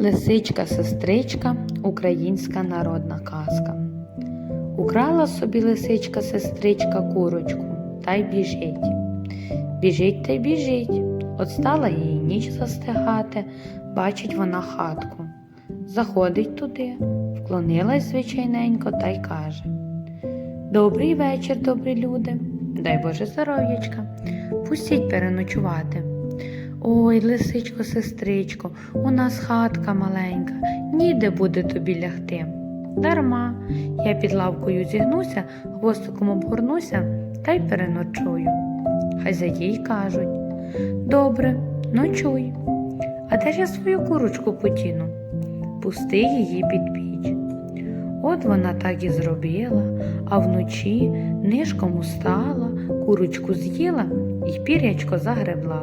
Лисичка сестричка українська народна казка. Украла собі лисичка сестричка курочку та й біжить. Біжить та й біжить. От стала їй ніч застигати, бачить вона хатку. Заходить туди, вклонилась звичайненько та й каже: Добрий вечір, добрі люди, дай Боже здоров'ячка, пустіть переночувати. Ой, лисичко, сестричко, у нас хатка маленька, ніде буде тобі лягти. Дарма, я під лавкою зігнуся, хвостиком обгорнуся та й переночую. Хазяї й кажуть Добре, ночуй. А де ж я свою курочку потіну? Пусти її під піч. От вона так і зробила, а вночі нишком устала, курочку з'їла і пірячко загребла.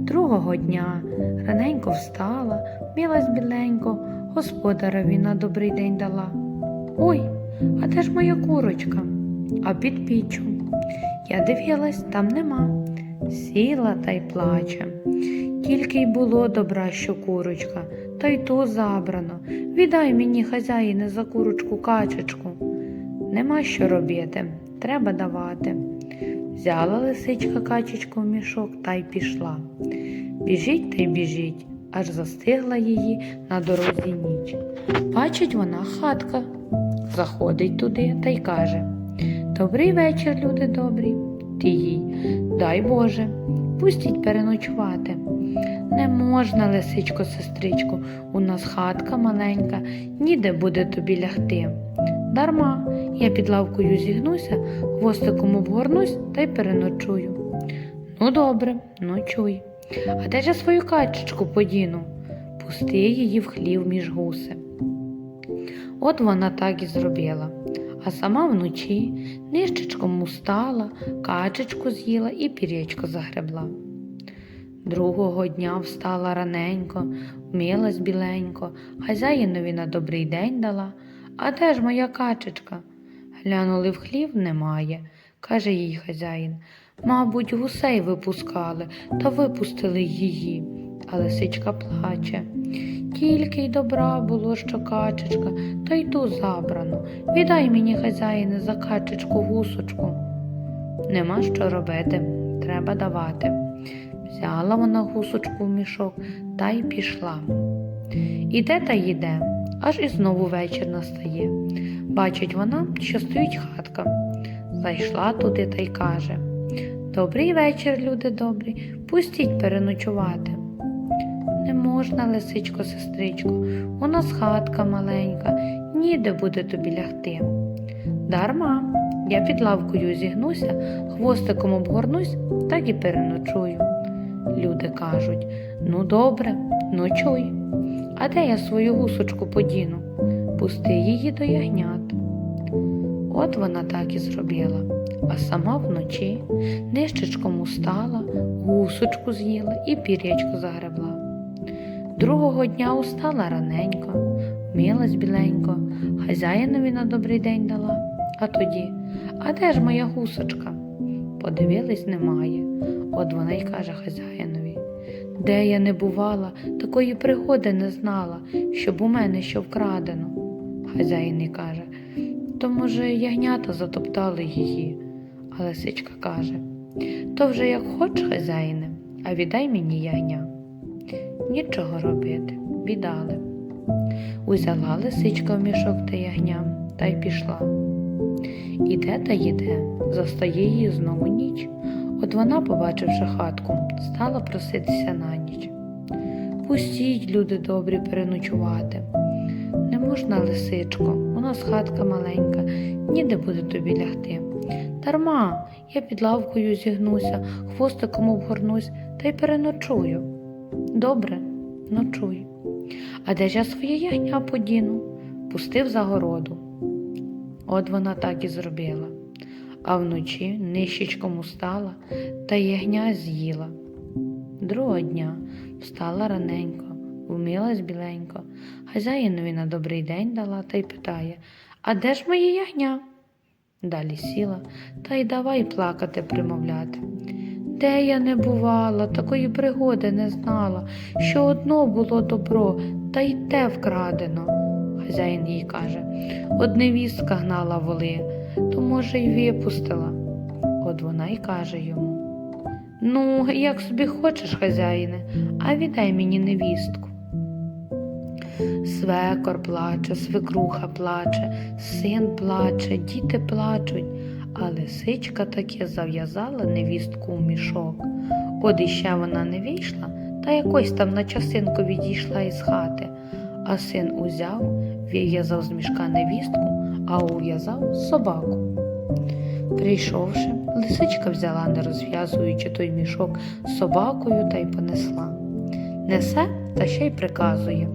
Другого дня раненько встала, мілась біленько, господареві на добрий день дала. Ой, а де ж моя курочка? А під піччю. Я дивилась, там нема. Сіла та й плаче. Тільки й було добра, що курочка, та й ту забрано. Віддай мені, хазяїне, за курочку качечку. Нема що робити, треба давати. Взяла лисичка качечку в мішок та й пішла. Біжить та й біжить, аж застигла її на дорозі ніч. Бачить вона хатка. Заходить туди та й каже Добрий вечір, люди добрі. Ти їй, дай Боже, пустіть переночувати. Не можна, лисичко, сестричко, у нас хатка маленька, ніде буде тобі лягти. Дарма, я під лавкою зігнуся, хвостиком обгорнусь та й переночую. Ну, добре, ночуй. А де ж я свою качечку подіну? Пусти її в хлів між гуси. От вона так і зробила, а сама вночі нищечком устала, качечку з'їла і пірячко загребла. Другого дня встала раненько, вмілась біленько, хазяїнові на добрий день дала. А де ж моя качечка? Глянули в хлів немає, каже їй хазяїн. Мабуть, гусей випускали та випустили її. А лисичка плаче. Тільки й добра було, що качечка, та й ту забрано. Віддай мені, хазяїне, за качечку гусочку. Нема що робити, треба давати. Взяла вона гусочку в мішок та й пішла. Іде та йде, аж і знову вечір настає. Бачить вона, що стоїть хатка. Зайшла туди та й каже Добрий вечір, люди добрі, пустіть переночувати. Не можна, лисичко, сестричко, у нас хатка маленька, ніде буде тобі лягти. Дарма, я під лавкою зігнуся, хвостиком обгорнусь, так і переночую. Люди кажуть ну добре, ночуй. А де я свою гусочку подіну? Пусти її до ягнят. От вона так і зробила, а сама вночі нищечком устала, гусочку з'їла і пірячку загребла. Другого дня устала раненько, вмілась біленько, хазяїнові на добрий день дала. А тоді, а де ж моя гусочка? Подивились, немає. От вона й каже хазяїнові, де я не бувала, такої пригоди не знала, щоб у мене що вкрадено. Хазяїн і каже, то, може, ягнята затоптали її. А лисичка каже, то вже як хоч, хазяїне, а віддай мені ягня. Нічого робити, віддали. Узяла лисичка в мішок та ягня та й пішла. Іде та йде, застає її знову ніч. От вона, побачивши хатку, стала проситися на ніч. Пустіть, люди добрі, переночувати. Не можна, лисичко, у нас хатка маленька, ніде буде тобі лягти. Дарма, я під лавкою зігнуся, хвостиком обгорнусь та й переночую. Добре, ночуй. А де ж я своє ягня подіну? Пустив за городу. От вона так і зробила. А вночі нищечком устала та ягня з'їла. Другого дня встала раненько, вмілась біленько, хазяїнові на добрий день дала та й питає А де ж моє ягня? Далі сіла та й давай плакати, примовляти. Де я не бувала, такої пригоди не знала, що одно було добро, та й те вкрадено. Хазяїн їй каже, от невістка гнала воли, то, може, й випустила. От вона й каже йому. Ну, як собі хочеш, хазяїне, а віддай мені невістку. Свекор плаче, свекруха плаче, син плаче, діти плачуть, а лисичка таки зав'язала невістку у мішок. От іще вона не вийшла, та якось там на часинку відійшла із хати, а син узяв, вив'язав з мішка невістку, а ув'язав собаку. Прийшовши, лисичка взяла, не розв'язуючи той мішок з собакою та й понесла. Несе та ще й приказує.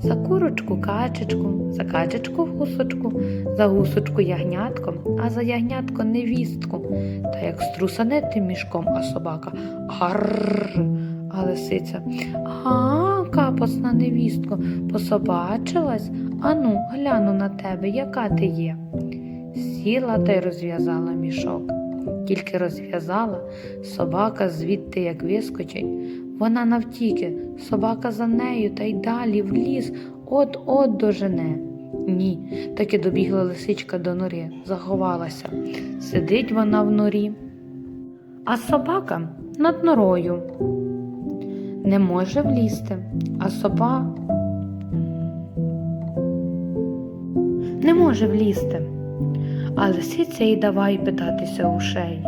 За курочку качечку, за качечку гусочку, за гусочку ягнятко, а за ягнятко невістку. Та як струсане тим мішком, а собака гарр, а лисиця. Ага, капосна невістко, пособачилась? Ану, гляну на тебе, яка ти є. Сіла та й розв'язала мішок. Тільки розв'язала, собака звідти як вискочить. Вона навтіки, собака за нею та й далі в ліс от-от дожене. Ні, таки добігла лисичка до нори, заховалася. Сидить вона в норі, а собака над норою. Не може влізти, а соба не може влізти. А лисиця й давай питатися ушей.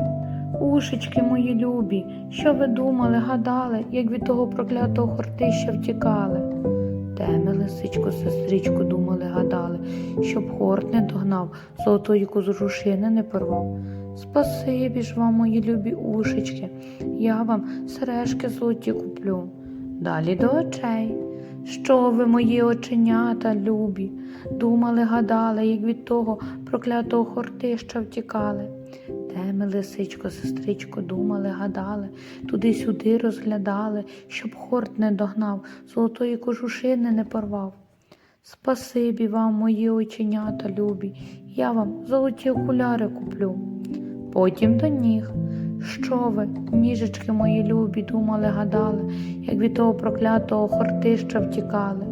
Ушечки мої любі, що ви думали, гадали, як від того проклятого хортища втікали? Те лисичко, сестричку, думали, гадали, щоб хорт не догнав, золотої козурушини не порвав. Спасибі ж вам, мої любі ушечки, я вам сережки золоті куплю. Далі до очей. Що ви, мої оченята, любі, думали, гадали, як від того проклятого хортища втікали. Те ми, лисичко, сестричко, думали, гадали, туди-сюди розглядали, щоб хорт не догнав, золотої кожушини не порвав. Спасибі вам, мої оченята любі, я вам золоті окуляри куплю. Потім до ніг. Що ви, ніжечки мої любі, думали, гадали, як від того проклятого хортища втікали.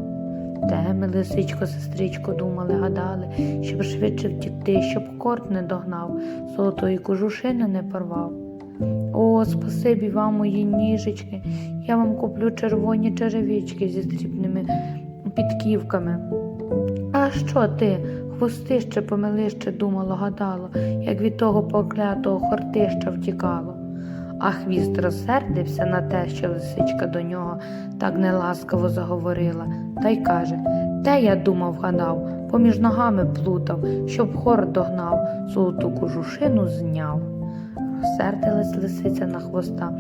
Те ми, лисичко, сестричко, думали, гадали, щоб швидше втікти, щоб хорт не догнав, золотої кожушини не порвав. О, спасибі вам, мої ніжечки, я вам куплю червоні черевички зі срібними підківками. А що ти, хвостище помилище думало, гадало, як від того поклятого хортища втікало. А хвіст розсердився на те, що лисичка до нього так неласкаво заговорила, та й каже Те я думав, гадав, поміж ногами плутав, щоб хор догнав, золоту кожушину зняв. Розсердилась лисиця на хвоста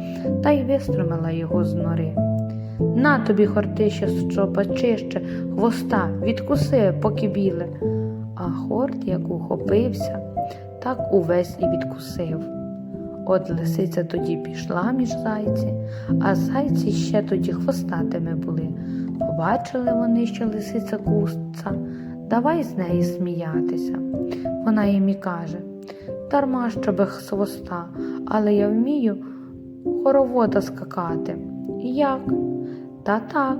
та й вистромила його з нори. На тобі, хортище, що почище, хвоста, відкуси, поки біле. А хорт, як ухопився, так увесь і відкусив. От лисиця тоді пішла між зайці, а зайці ще тоді хвостатими були. Побачили вони, що лисиця кустця, давай з неї сміятися. Вона їм і каже дарма що без хвоста, але я вмію хоровода скакати. Як? Та так,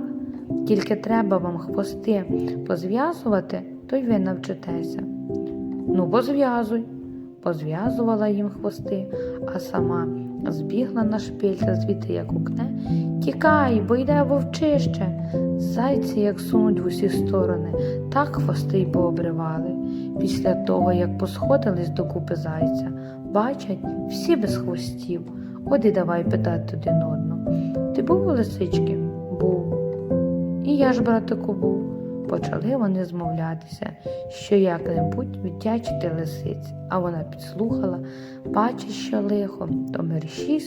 тільки треба вам хвости позв'язувати, то й ви навчитеся. Ну, позв'язуй. Позв'язувала їм хвости, а сама збігла на шпильця звідти, як укне. Тікай, бо йде вовчище. Зайці, як сунуть в усі сторони, так хвости й пообривали. Після того, як посходились до купи зайця, бачать всі без хвостів. От і давай питати один одного. Ти був у лисички? Був. І я ж, братику, був. Почали вони змовлятися, що як-небудь віддячити лисиці, а вона підслухала, бачить, що лихо, то мерщій